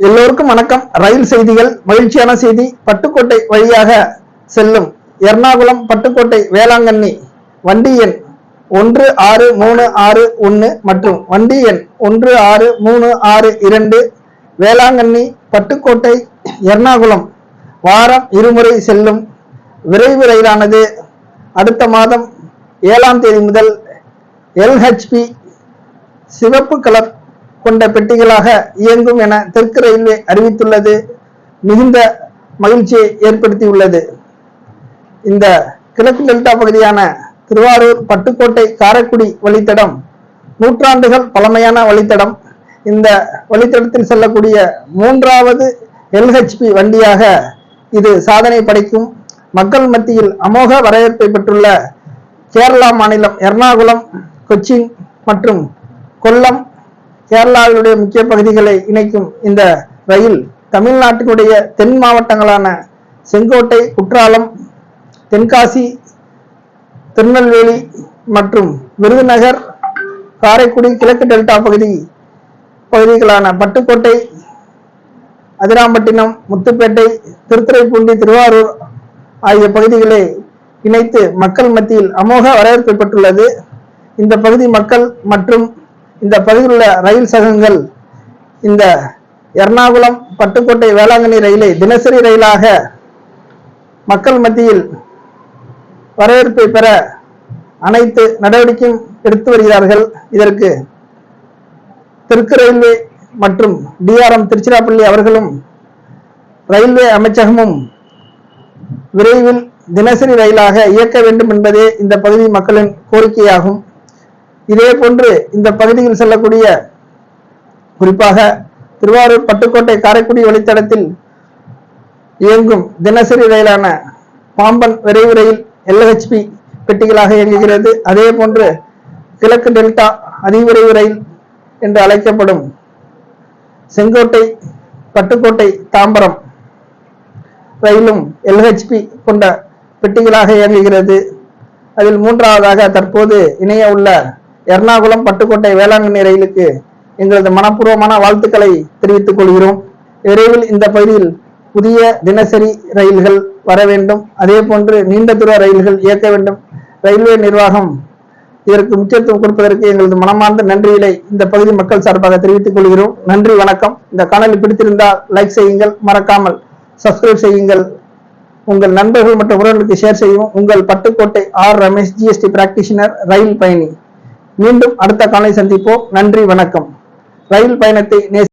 எல்லோருக்கும் வணக்கம். ரயில் செய்திகள் மகிழ்ச்சியான செய்தி. பட்டுக்கோட்டை வழியாக செல்லும் எர்ணாகுளம் பட்டுக்கோட்டை வேளாங்கண்ணி வண்டி எண் ஒன்று ஆறு மூணு ஆறு ஒன்று மற்றும் வண்டி எண் ஒன்று ஆறு மூணு ஆறு இரண்டு வேளாங்கண்ணி பட்டுக்கோட்டை எர்ணாகுளம் வாரம் இருமுறை செல்லும் விரைவு ரயிலானது அடுத்த மாதம் ஏழாம் தேதி முதல் எல்ஹெச்பி சிவப்பு கலர் கொண்ட பெட்டிகளாக இயங்கும் என தெற்கு ரயில்வே அறிவித்துள்ளது. மிகுந்த மகிழ்ச்சியை ஏற்படுத்தியுள்ளது. இந்த கிழக்கு டெல்டா பகுதியான திருவாரூர் பட்டுக்கோட்டை காரைக்குடி வழித்தடம் நூற்றாண்டுகள் பழமையான வழித்தடம். இந்த வழித்தடத்தில் செல்லக்கூடிய மூன்றாவது எல்ஹெச்பி வண்டியாக இது சாதனை படைக்கும். மக்கள் மத்தியில் அமோக வரவேற்பை பெற்றுள்ள கேரளா மாநிலம் எர்ணாகுளம் கொச்சின் மற்றும் கொல்லம் கேரளாவினுடைய முக்கிய பகுதிகளை இணைக்கும் இந்த ரயில் தமிழ்நாட்டினுடைய தென் மாவட்டங்களான செங்கோட்டை குற்றாலம் தென்காசி திருநெல்வேலி மற்றும் விருதுநகர் காரைக்குடி கிழக்கு டெல்டா பகுதி பகுதிகளான பட்டுக்கோட்டை அதிராம்பட்டினம் முத்துப்பேட்டை திருத்துறைப்பூண்டி திருவாரூர் ஆகிய பகுதிகளை இணைத்து மக்கள் மத்தியில் அமோக வரவேற்பை பெற்றுள்ளது. இந்த பகுதி மக்கள் மற்றும் இந்த பகுதியில் உள்ள ரயில் சகங்கள் இந்த எர்ணாகுளம் பட்டுக்கோட்டை வேளாங்கண்ணி ரயிலை தினசரி ரயிலாக மக்கள் மத்தியில் வரவேற்பை பெற அனைத்து நடவடிக்கையும் எடுத்து வருகிறார்கள். இதற்கு தெற்கு ரயில்வே மற்றும் டிஆர்எம் திருச்சிராப்பள்ளி அவர்களும் ரயில்வே அமைச்சகமும் விரைவில் தினசரி ரயிலாக இயக்க வேண்டும் என்பதே இந்த பகுதி மக்களின் கோரிக்கையாகும். இதே போன்று இந்த பகுதியில் செல்லக்கூடிய குறிப்பாக திருவாரூர் பட்டுக்கோட்டை காரைக்குடி வழித்தடத்தில் இயங்கும் தினசரி ரயிலான பாம்பன் விரைவு ரயில் எல்ஹெச்பி பெட்டிகளாக இயங்குகிறது. அதே போன்று கிழக்கு டெல்டா அதிவிரைவு ரயில் என்று அழைக்கப்படும் செங்கோட்டை பட்டுக்கோட்டை தாம்பரம் ரயிலும் எல்ஹெச்பி கொண்ட பெட்டிகளாக இயங்குகிறது. அதில் மூன்றாவதாக தற்போது இணைய உள்ள எர்ணாகுளம் பட்டுக்கோட்டை வேளாங்கண்ணி ரயிலுக்கு எங்களது மனப்பூர்வமான வாழ்த்துக்களை தெரிவித்துக் கொள்கிறோம். விரைவில் இந்த பகுதியில் புதிய தினசரி ரயில்கள் வர வேண்டும். அதே போன்று நீண்ட தூர ரயில்கள் இயக்க வேண்டும். ரயில்வே நிர்வாகம் இதற்கு முக்கியத்துவம் கொடுப்பதற்கு எங்களது மனமார்ந்த நன்றிகளை இந்த பகுதி மக்கள் சார்பாக தெரிவித்துக் கொள்கிறோம். நன்றி வணக்கம். இந்த காணொலி பிடித்திருந்தால் லைக் செய்யுங்கள். மறக்காமல் சப்ஸ்கிரைப் செய்யுங்கள். உங்கள் நண்பர்கள் மற்றும் உறவுகளுக்கு ஷேர் செய்யவும். உங்கள் Pattukkottai R Ramesh GST practitioner ரயில் பயணி. மீண்டும் அடுத்த காலை சந்திப்போம். நன்றி வணக்கம். ரயில் பயணத்தை நேசி